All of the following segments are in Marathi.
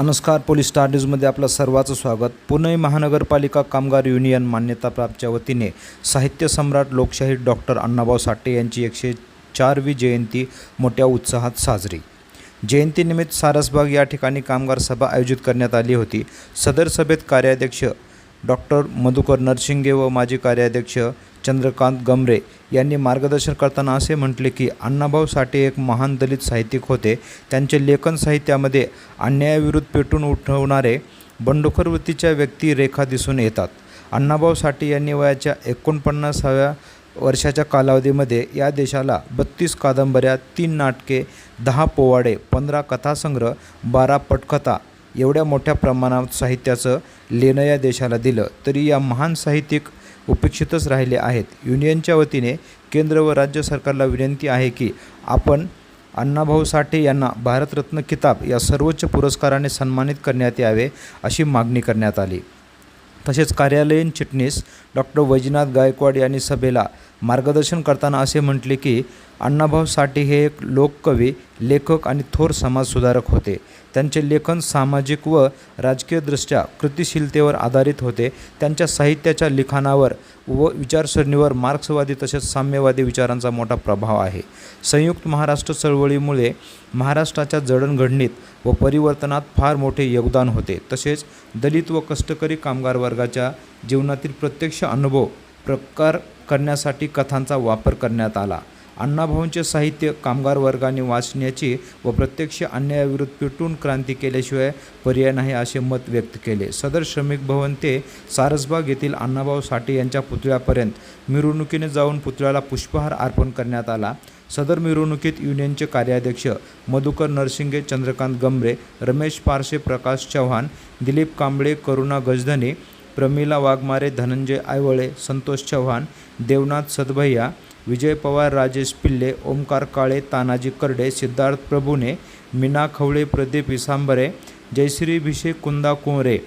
नमस्कार पोलीस स्टार न्यूजमध्ये आपलं सर्वाचं स्वागत. पुणे महानगरपालिका कामगार युनियन मान्यताप्राप्तच्या वतीने साहित्य सम्राट लोकशाही डॉक्टर अण्णाभाऊ साठे यांची एकशे चारवी जयंती मोठ्या उत्साहात साजरी. जयंतीनिमित्त सारसबाग या ठिकाणी कामगार सभा आयोजित करण्यात आली होती. सदर सभेत कार्याध्यक्ष डॉक्टर मधुकर नरशिंगे व माजी कार्याध्यक्ष चंद्रकांत गमरे यांनी मार्गदर्शन करताना असे म्हटले की अण्णाभाऊ साठे एक महान दलित साहित्यिक होते. त्यांचे लेखन साहित्यामध्ये अन्यायाविरुद्ध पेटून उठवणारे बंडखोर वृत्तीच्या व्यक्तिरेखा दिसून येतात. अण्णाभाऊ साठे यांनी वयाच्या एकोणपन्नासाव्या वर्षाच्या कालावधीमध्ये या देशाला बत्तीस कादंबऱ्या तीन नाटके दहा पोवाडे पंधरा कथासंग्रह बारा पटकथा एवढ्या मोठ्या प्रमाणात साहित्याचं लेणं या देशाला दिलं तरी या महान साहित्यिक उपेक्षितच राहिले आहेत. युनियनच्या वतीने केंद्र व राज्य सरकारला विनंती आहे की आपण अण्णाभाऊ साठे यांना भारतरत्न किताब या सर्वोच्च पुरस्काराने सन्मानित करण्यात यावे अशी मागणी करण्यात आली. तसेच कार्यालयीन चिटणीस डॉक्टर वैजनाथ गायकवाड यांनी सभेला मार्गदर्शन करताना असे म्हटले की अण्णाभाऊ साठे हे एक लोककवी लेखक आणि थोर समाजसुधारक होते. त्यांचे लेखन सामाजिक व राजकीयदृष्ट्या कृतिशीलतेवर आधारित होते. त्यांच्या साहित्याच्या लिखाणावर व विचारसरणीवर मार्क्सवादी तसेच साम्यवादी विचारांचा मोठा प्रभाव आहे. संयुक्त महाराष्ट्र चळवळीमुळे महाराष्ट्राच्या जडणघडणीत व परिवर्तनात फार मोठे योगदान होते. तसेच दलित व कष्टकरी कामगार वर्गाच्या जीवनातील प्रत्यक्ष अनुभव प्रकार करण्यासाठी कथांचा वापर करण्यात आला. अण्णाभाऊंचे साहित्य कामगार वर्गाने वाचण्याची व प्रत्यक्ष अन्यायाविरुद्ध पिटून क्रांती केल्याशिवाय पर्याय नाही असे मत व्यक्त केले. सदर श्रमिक भवन ते सारसबाग येथील अण्णाभाऊ साठे यांच्या पुतळ्यापर्यंत मिरवणुकीने जाऊन पुतळ्याला पुष्पहार अर्पण करण्यात आला. सदर मिरवणुकीत युनियनचे कार्याध्यक्ष मधुकर नरसिंगे चंद्रकांत गमरे रमेश पारसे प्रकाश चव्हाण दिलीप कांबळे करुणा गजधने प्रमिला वाघमारे धनंजय आयवळे संतोष चव्हाण देवनाथ सदभैया विजय पवार राजेश पिल्ले ओमकार काळे तानाजी करडे सिद्धार्थ प्रभुने मीना खवळे प्रदीप इसांबरे जयश्री भिषे कुंदा कुंवरे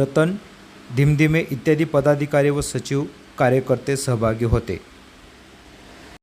रतन धिमधिमे इत्यादी पदाधिकारी व सचिव कार्यकर्ते सहभागी होते.